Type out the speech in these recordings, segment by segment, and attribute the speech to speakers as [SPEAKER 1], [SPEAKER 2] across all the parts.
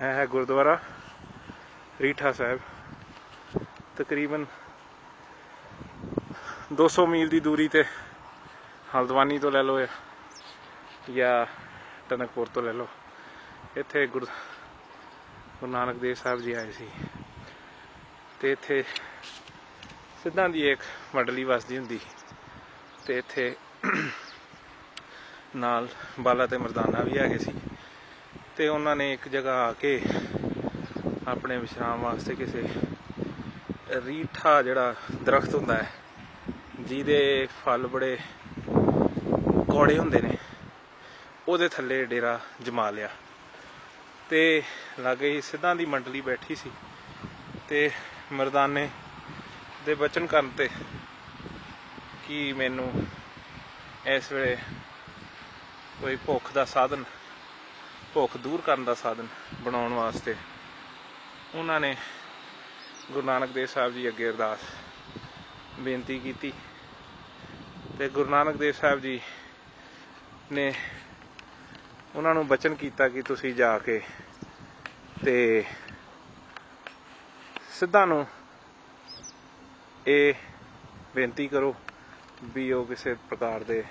[SPEAKER 1] ਇਹ ਹੈ ਗੁਰਦੁਆਰਾ, ਰੀਠਾ ਸਾਹਿਬ। ਤਕਰੀਬਨ 200 ਮੀਲ ਦੀ ਦੂਰੀ ਤੇ ਹਲਦਵਾਨੀ ਤੋਂ ਲੈ ਲਓ ਜਾਂ ਟਨਕਪੁਰ ਤੋਂ ਲੈ ਲਓ। ਇੱਥੇ ਗੁਰ, ਗੁਰੂ ਨਾਨਕ ਦੇਵ ਸਾਹਿਬ ਜੀ ਆਏ ਸੀ। ਤੇ ਇੱਥੇ ਸਿੱਧਾਂ ਦੀ ਇੱਕ ਮੰਡਲੀ ਵਸਦੀ ਹੁੰਦੀ ਤੇ ਇੱਥੇ ਨਾਲ ਬਾਲਾ ਤੇ ਮਰਦਾਨਾ ਵੀ ਹੈਗੇ ਸੀ। ਤੇ ਉਹਨਾਂ ਨੇ ਇੱਕ ਜਗ੍ਹਾ ਆ ਕੇ ਆਪਣੇ ਵਿਸ਼ਰਾਮ ਵਾਸਤੇ ਕਿਸੇ ਰੀਠਾ ਜਿਹੜਾ ਦਰਖਤ ਹੁੰਦਾ ਹੈ, ਜਿਹਦੇ ਫਲ ਬੜੇ ਕੌੜੇ ਹੁੰਦੇ ਨੇ, ਉਹਦੇ ਥੱਲੇ ਡੇਰਾ ਜਮਾ ਲਿਆ। ਤੇ ਲਾਗੇ ਹੀ ਸਿੱਧਾਂ ਦੀ ਮੰਡਲੀ ਬੈਠੀ ਸੀ ਤੇ ਮਰਦਾਨੇ ਦੇ ਬਚਨ ਕਰਨ ਤੇ ਕਿ ਮੈਨੂੰ ਇਸ ਵੇਲੇ ਕੋਈ ਭੁੱਖ ਦਾ ਸਾਧਨ ਭੁੱਖ ਦੂਰ ਕਰਨ ਦਾ ਸਾਧਨ ਬਣਾਉਣ ਵਾਸਤੇ ਉਹਨਾਂ ਨੇ ਗੁਰੂ ਨਾਨਕ ਦੇਵ ਸਾਹਿਬ ਜੀ ਅੱਗੇ ਅਰਦਾਸ ਬੇਨਤੀ ਕੀਤੀ ਤੇ ਗੁਰੂ ਨਾਨਕ ਦੇਵ ਸਾਹਿਬ ਜੀ ਨੇ ਉਹਨਾਂ ਨੂੰ ਬਚਨ ਕੀਤਾ ਕਿ ਤੁਸੀਂ ਜਾ ਕੇ ਤੇ ਸਿੱਧਾ ਨੂੰ ਇਹ ਬੇਨਤੀ ਕਰੋ ਵੀ ਉਹ ਕਿਸੇ ਪ੍ਰਕਾਰ ਦੇ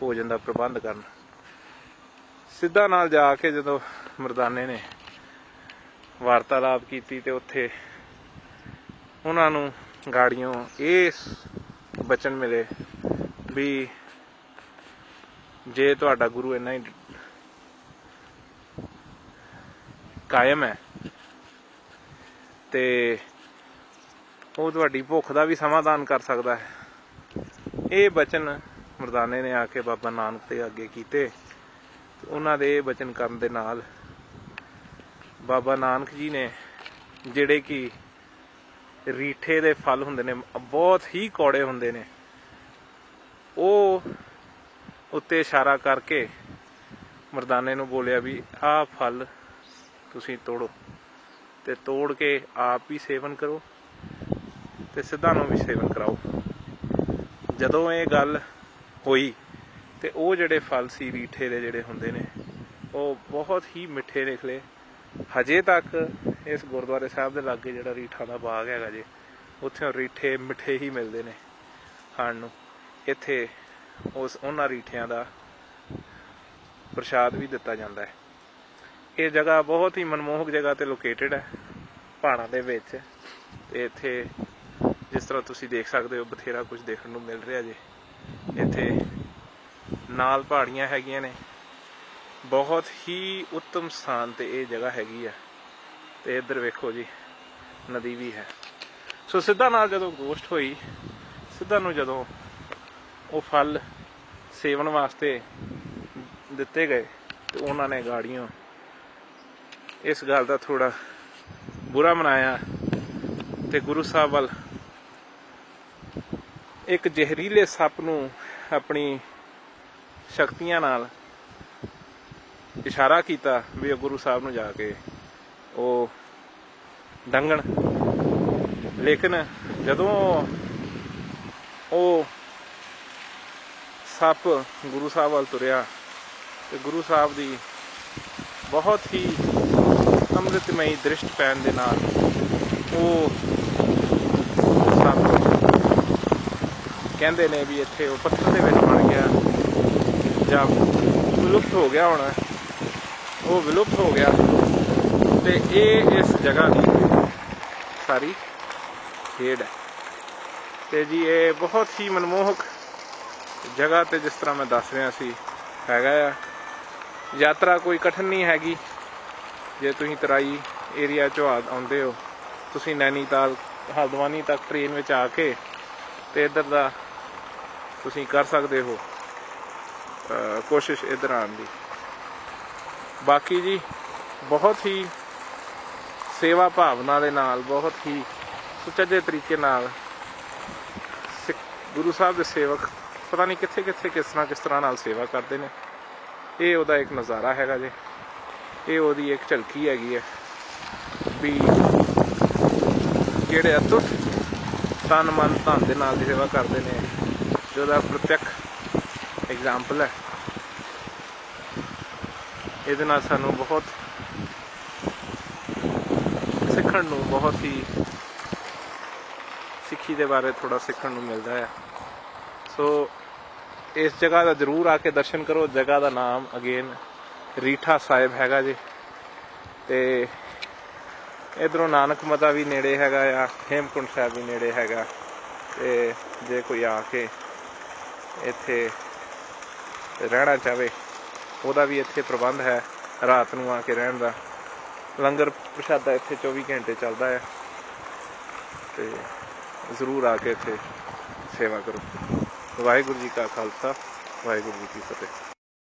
[SPEAKER 1] ਭੋਜਨ ਦਾ ਪ੍ਰਬੰਧ ਕਰਨ। ਸਿੱਧਾ ਨਾਲ ਜਾ ਕੇ ਜਦੋਂ ਮਰਦਾਨੇ ਨੇ ਵਾਰਤਾਲਾਪ ਕੀਤੀ ਤੇ ਉੱਥੇ ਉਹਨਾਂ ਨੂੰ ਗਾੜੀਆਂ ਇਹ ਬਚਨ ਮਿਲੇ ਵੀ ਜੇ ਤੁਹਾਡਾ ਗੁਰੂ ਇੰਨਾ ਹੀ ਕਾਇਮ ਹੈ ਤੇ ਉਹ ਤੁਹਾਡੀ ਭੁੱਖ ਦਾ ਵੀ ਸਮਾਧਾਨ ਕਰ ਸਕਦਾ ਹੈ। ਇਹ ਬਚਨ ਮਰਦਾਨੇ ਨੇ ਆ ਕੇ ਬਾਬਾ ਨਾਨਕ ਦੇ ਅੱਗੇ ਕੀਤੇ। ਉਹਨਾਂ ਦੇ ਇਹ ਬਚਨ ਕਰਨ ਦੇ ਨਾਲ ਬਾਬਾ ਨਾਨਕ ਜੀ ਨੇ ਜਿਹੜੇ ਕਿ ਰੀਠੇ ਦੇ ਫਲ ਹੁੰਦੇ ਨੇ, ਬਹੁਤ ਹੀ ਕੌੜੇ ਹੁੰਦੇ ਨੇ, ਉਹ ਉੱਤੇ ਇਸ਼ਾਰਾ ਕਰਕੇ ਮਰਦਾਨੇ ਨੂੰ ਬੋਲਿਆ ਵੀ ਆਹ ਫਲ ਤੁਸੀਂ ਤੋੜੋ ਤੇ ਤੋੜ ਕੇ ਆਪ ਵੀ ਸੇਵਨ ਕਰੋ ਤੇ ਸਿੱਧਾ ਨੂੰ ਵੀ ਸੇਵਨ ਕਰਾਓ। ਜਦੋਂ ਇਹ ਗੱਲ ਹੋਈ ਤੇ ਉਹ ਜਿਹੜੇ ਫਲ ਸੀ ਰੀਠੇ ਦੇ ਜਿਹੜੇ ਹੁੰਦੇ ਨੇ, ਉਹ ਬਹੁਤ ਹੀ ਮਿੱਠੇ ਨਿਕਲੇ। ਹਜੇ ਤੱਕ ਇਸ ਗੁਰਦੁਆਰੇ ਸਾਹਿਬ ਦੇ ਲਾਗੇ ਜਿਹੜਾ ਰੀਠਾ ਦਾ ਬਾਗ ਹੈਗਾ ਜੇ, ਉੱਥੇ ਰੀਠੇ ਮਿੱਠੇ ਹੀ ਮਿਲਦੇ ਨੇ ਖਾਣ ਨੂੰ। ਇੱਥੇ ਉਸ ਉਹਨਾਂ ਰੀਠਿਆਂ ਦਾ ਪ੍ਰਸ਼ਾਦ ਵੀ ਦਿੱਤਾ ਜਾਂਦਾ ਹੈ। ਇਹ ਜਗ੍ਹਾ ਬਹੁਤ ਹੀ ਮਨਮੋਹਕ ਜਗ੍ਹਾ ਤੇ ਲੋਕੇਟਡ ਹੈ, ਪਹਾੜਾਂ ਦੇ ਵਿੱਚ। ਤੇ ਇੱਥੇ ਜਿਸ ਤਰ੍ਹਾਂ ਤੁਸੀਂ ਦੇਖ ਸਕਦੇ ਹੋ, ਬਥੇਰਾ ਕੁਝ ਦੇਖਣ ਨੂੰ ਮਿਲ ਰਿਹਾ ਜੇ। ਇੱਥੇ ਨਾਲ ਪਹਾੜੀਆਂ ਹੈਗੀਆਂ ਨੇ। ਬਹੁਤ ਹੀ ਉੱਤਮ ਸਥਾਨ ਤੇ ਇਹ ਜਗ੍ਹਾ ਹੈਗੀ ਆ। ਤੇ ਇੱਧਰ ਵੇਖੋ ਜੀ, ਨਦੀ ਵੀ ਹੈ। ਸੋ ਸਿੱਧਾ ਨਾਲ ਜਦੋਂ ਗੋਸ਼ਟ ਹੋਈ, ਸਿੱਧਾ ਨੂੰ ਜਦੋਂ ਉਹ ਫਲ ਸੇਵਨ ਵਾਸਤੇ ਦਿੱਤੇ ਗਏ ਤੇ ਉਹਨਾਂ ਨੇ ਗਾੜੀਆਂ, ਇਸ ਗੱਲ ਦਾ ਥੋੜਾ ਬੁਰਾ ਮਨਾਇਆ ਤੇ ਗੁਰੂ ਸਾਹਿਬ ਵੱਲ ਇੱਕ ਜ਼ਹਿਰੀਲੇ ਸੱਪ ਨੂੰ ਆਪਣੀ ਸ਼ਕਤੀਆਂ ਨਾਲ ਇਸ਼ਾਰਾ ਕੀਤਾ ਵੀ ਉਹ ਗੁਰੂ ਸਾਹਿਬ ਨੂੰ ਜਾ ਕੇ ਉਹ ਡੰਗਣ। ਲੇਕਿਨ ਜਦੋਂ ਉਹ ਸੱਪ ਗੁਰੂ ਸਾਹਿਬ ਵੱਲ ਤੁਰਿਆ ਤੇ ਗੁਰੂ ਸਾਹਿਬ ਦੀ ਬਹੁਤ ਹੀ ਅੰਮ੍ਰਿਤਮਈ ਦ੍ਰਿਸ਼ਟ ਪੈਣ ਦੇ ਨਾਲ ਉਹ ਸੱਪ ਕਹਿੰਦੇ ਨੇ ਵੀ ਇੱਥੇ ਉਹ ਪੱਥਰ ਦੇ ਵਿੱਚ ਬਣ ਗਿਆ। ਜਾਂ ਵਿਲੁਪਤ ਹੋ ਗਿਆ ਹੋਣਾ। ਉਹ ਵਿਲੁਪਤ ਹੋ ਗਿਆ। ਤੇ ਇਹ ਇਸ ਜਗ੍ਹਾ ਦੀ ਸਾਰੀ ਖੇਡ ਹੈ। ਤੇ ਜੀ ਇਹ ਬਹੁਤ ਹੀ ਮਨਮੋਹਕ ਜਗ੍ਹਾ ਤੇ ਜਿਸ ਤਰ੍ਹਾਂ ਮੈਂ ਦੱਸ ਰਿਹਾ ਸੀ, ਹੈਗਾ ਆ। ਯਾਤਰਾ ਕੋਈ ਕਠਿਨ ਨਹੀਂ ਹੈਗੀ। ਜੇ ਤੁਸੀਂ ਤਰਾਈ ਏਰੀਆ ਚੋਂ ਆ- ਆਉਂਦੇ ਹੋ, ਤੁਸੀਂ ਨੈਨੀਤਾਲ, ਹਲਦਵਾਨੀ ਤੱਕ ਟ੍ਰੇਨ ਵਿੱਚ ਆ ਕੇ ਤੇ ਇੱਧਰ ਦਾ ਤੁਸੀਂ ਕਰ ਸਕਦੇ ਹੋ। ਕੋਸ਼ਿਸ਼ ਇੱਧਰ ਆਉਣ ਦੀ। ਬਾਕੀ ਜੀ, ਬਹੁਤ ਹੀ ਸੇਵਾ ਭਾਵਨਾ ਦੇ ਨਾਲ, ਬਹੁਤ ਹੀ ਸੁਚੱਜੇ ਤਰੀਕੇ ਨਾਲ ਸਿੱਖ ਗੁਰੂ ਸਾਹਿਬ ਦੇ ਸੇਵਕ ਪਤਾ ਨਹੀਂ ਕਿੱਥੇ ਕਿੱਥੇ ਕਿਸ ਤਰ੍ਹਾਂ ਕਿਸ ਤਰ੍ਹਾਂ ਨਾਲ ਸੇਵਾ ਕਰਦੇ ਨੇ। ਇਹ ਉਹਦਾ ਇੱਕ ਨਜ਼ਾਰਾ ਹੈਗਾ ਜੀ। ਇਹ ਉਹਦੀ ਇੱਕ ਝਲਕੀ ਹੈਗੀ ਹੈ ਵੀ ਜਿਹੜੇ ਅਤੁੱਟ ਤਨ ਮਨ ਧਨ ਦੇ ਨਾਲ ਦੀ ਸੇਵਾ ਕਰਦੇ ਨੇ ਜਿਹਦਾ ਪ੍ਰਤੱਖ ਐਗਜ਼ਾਮਪਲ ਹੈ। ਇਹਦੇ ਨਾਲ ਸਾਨੂੰ ਬਹੁਤ ਸਿੱਖਣ ਨੂੰ ਬਹੁਤ ਹੀ ਸਿੱਖੀ ਦੇ ਬਾਰੇ ਥੋੜਾ ਸਿੱਖਣ ਨੂੰ ਮਿਲਦਾ ਹੈ। ਸੋ ਇਸ ਜਗ੍ਹਾ ਦਾ ਜ਼ਰੂਰ ਆ ਕੇ ਦਰਸ਼ਨ ਕਰੋ। ਜਗ੍ਹਾ ਦਾ ਨਾਮ ਅਗੇਨ ਰੀਠਾ ਸਾਹਿਬ ਹੈਗਾ ਜੀ। ਤੇ ਇਧਰੋਂ ਨਾਨਕ ਮਤਾ ਵੀ ਨੇੜੇ ਹੈਗਾ ਆ, ਹੇਮਕੁੰਟ ਸਾਹਿਬ ਵੀ ਨੇੜੇ ਹੈਗਾ। ਤੇ ਜੇ ਕੋਈ ਆ ਕੇ ਇੱਥੇ ਰਹਿਣਾ ਚਾਹਵੇ, ਉਹਦਾ ਵੀ ਇੱਥੇ ਪ੍ਰਬੰਧ ਹੈ ਰਾਤ ਨੂੰ ਆ ਕੇ ਰਹਿਣ ਦਾ। ਲੰਗਰ ਪ੍ਰਸ਼ਾਦਾ ਇੱਥੇ 24 ਘੰਟੇ ਚੱਲਦਾ ਹੈ ਤੇ ਜ਼ਰੂਰ ਆ ਕੇ ਇੱਥੇ ਸੇਵਾ ਕਰੋ। ਵਾਹਿਗੁਰੂ ਜੀ ਕਾ ਖਾਲਸਾ, ਵਾਹਿਗੁਰੂ ਜੀ ਕੀ ਫਤਿਹ।